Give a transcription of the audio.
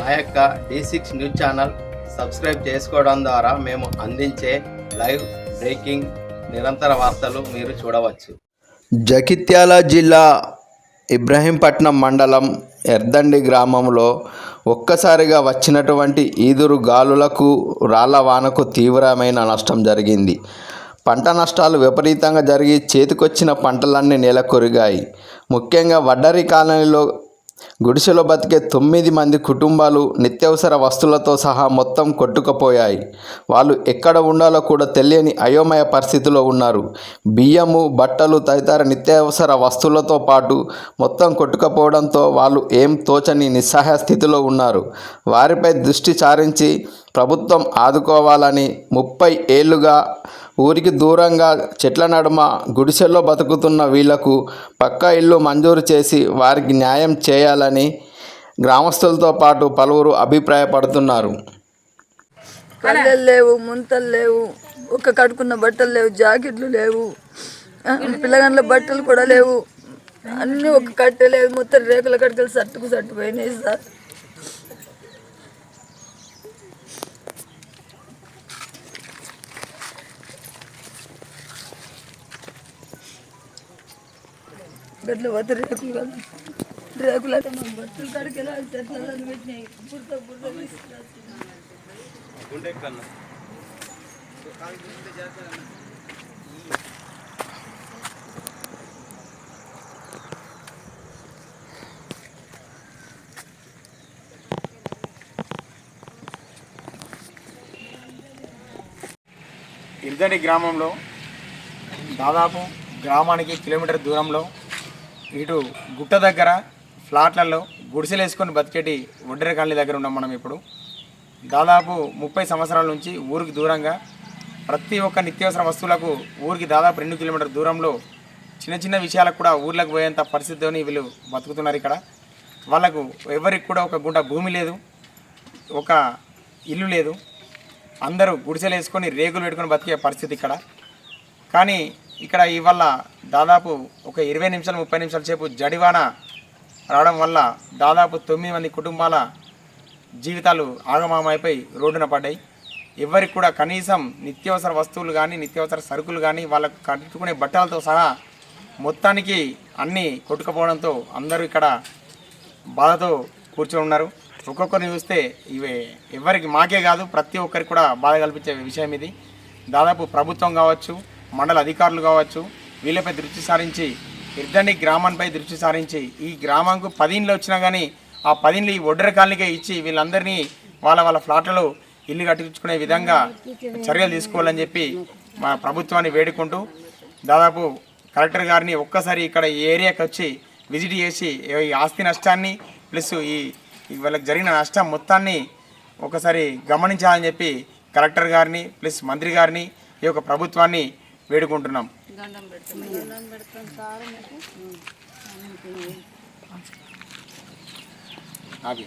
మా యొక్క D six news channel subscribe చేసుకోవడం ద్వారా మేము అందించే లైవ్ బ్రేకింగ్ నిరంతర వార్తలు మీరు చూడవచ్చు. జగిత్యాల జిల్లా ఇబ్రహీంపట్నం మండలం ఎర్దండి గ్రామంలో ఒక్కసారిగా వచ్చినటువంటి ఈదురు గాలులకు రాళ్ళ వానకు తీవ్రమైన నష్టం జరిగింది. పంట నష్టాలు విపరీతంగా జరిగి చేతికొచ్చిన పంటలన్నీ నేలకొరిగాయి. ముఖ్యంగా వడ్డరి కాలనీలో గుడిసెలో బతికే తొమ్మిది మంది కుటుంబాలు నిత్యవసర వస్తువులతో సహా మొత్తం కొట్టుకుపోయాయి. వాళ్ళు ఎక్కడ ఉండాలో కూడా తెలియని అయోమయ పరిస్థితిలో ఉన్నారు. బియ్యము బట్టలు తదితర నిత్యావసర వస్తువులతో పాటు మొత్తం కొట్టుకుపోవడంతో వాళ్ళు ఏం తోచని నిస్సహాయ స్థితిలో ఉన్నారు. వారిపై దృష్టి సారించి ప్రభుత్వం ఆదుకోవాలని ముప్పై ఏళ్ళుగా ఊరికి దూరంగా చెట్ల నడుమ గుడిసెల్లో బతుకుతున్న వీళ్ళకు పక్కా ఇల్లు మంజూరు చేసి వారికి న్యాయం చేయాలని గ్రామస్తులతో పాటు పలువురు అభిప్రాయపడుతున్నారు. కళ్ళలు లేవు ముంతలు లేవు ఒక్క కడుకున్న బట్టలు లేవు జాకెట్లు లేవు పిల్లగండ్ల పిల్లగాళ్ళ బట్టలు కూడా లేవు. అన్నీ ఒక కట్టె లేదు మొత్తం రేకుల కట్టెలు సట్టుకు సట్టు పోయినాయి సార్. గట్ల పోతే రేకులు కదా రేకులు అయితే మా బట్టలు కడికి చెట్లలో పెట్టినాయి బురద బురద తీసుకురా. గ్రామంలో దాదాపు గ్రామానికి కిలోమీటర్ దూరంలో ఇటు గుట్ట దగ్గర ఫ్లాట్లలో గుడిసెలు వేసుకొని బతికేటి ఒడ్డెర కాలనీ దగ్గర ఉన్నాం మనం ఇప్పుడు. దాదాపు ముప్పై సంవత్సరాల నుంచి ఊరికి దూరంగా ప్రతి ఒక్క నిత్యావసర వస్తువులకు ఊరికి దాదాపు రెండు కిలోమీటర్ దూరంలో చిన్న చిన్న విషయాలకు కూడా ఊర్లకు పోయేంత పరిస్థితితోని వీళ్ళు బతుకుతున్నారు ఇక్కడ. వాళ్ళకు ఎవరికి కూడా ఒక గుంట భూమి లేదు ఒక ఇల్లు లేదు. అందరూ గుడిసెలు వేసుకొని రేగులు పెట్టుకొని బతికే పరిస్థితి ఇక్కడ. కానీ ఇక్కడ ఇవాళ దాదాపు ఒక ఇరవై నిమిషాలు ముప్పై నిమిషాల సేపు జడివాన రావడం వల్ల దాదాపు తొమ్మిది మంది కుటుంబాల జీవితాలు ఆగమామైపోయి రోడ్డున పడ్డాయి. ఎవరికి కూడా కనీసం నిత్యావసర వస్తువులు కానీ నిత్యావసర సరుకులు కానీ వాళ్ళకు కట్టుకునే బట్టలతో సహా మొత్తానికి అన్నీ కొట్టుకుపోవడంతో అందరూ ఇక్కడ బాధతో కూర్చొని ఉన్నారు. ఒక్కొక్కరిని చూస్తే ఇవి ఎవరికి మాకే కాదు ప్రతి ఒక్కరికి కూడా బాధ కల్పించే విషయం ఇది. దాదాపు ప్రభుత్వం కావచ్చు మండల అధికారులు కావచ్చు వీళ్ళపై దృష్టి సారించి ఇర్దండి గ్రామంపై దృష్టి సారించి ఈ గ్రామంకు పదిండ్లు వచ్చినా కానీ ఆ పదిండ్లు ఈ ఒడ్డర కాలనీకే ఇచ్చి వీళ్ళందరినీ వాళ్ళ వాళ్ళ ఫ్లాట్లలో ఇల్లు కట్టించుకునే విధంగా చర్యలు తీసుకోవాలని చెప్పి మా ప్రభుత్వాన్ని వేడుకుంటూ దాదాపు కలెక్టర్ గారిని ఒక్కసారి ఇక్కడ ఈ ఏరియాకి వచ్చి విజిట్ చేసి ఈ ఆస్తి నష్టాన్ని ప్లస్ ఈ ఈ వాళ్ళకి జరిగిన నష్టం మొత్తాన్ని ఒకసారి గమనించాలని చెప్పి కలెక్టర్ గారిని ప్లస్ మంత్రి గారిని ఈ యొక్క ప్రభుత్వాన్ని వేడుకుంటున్నాం. అది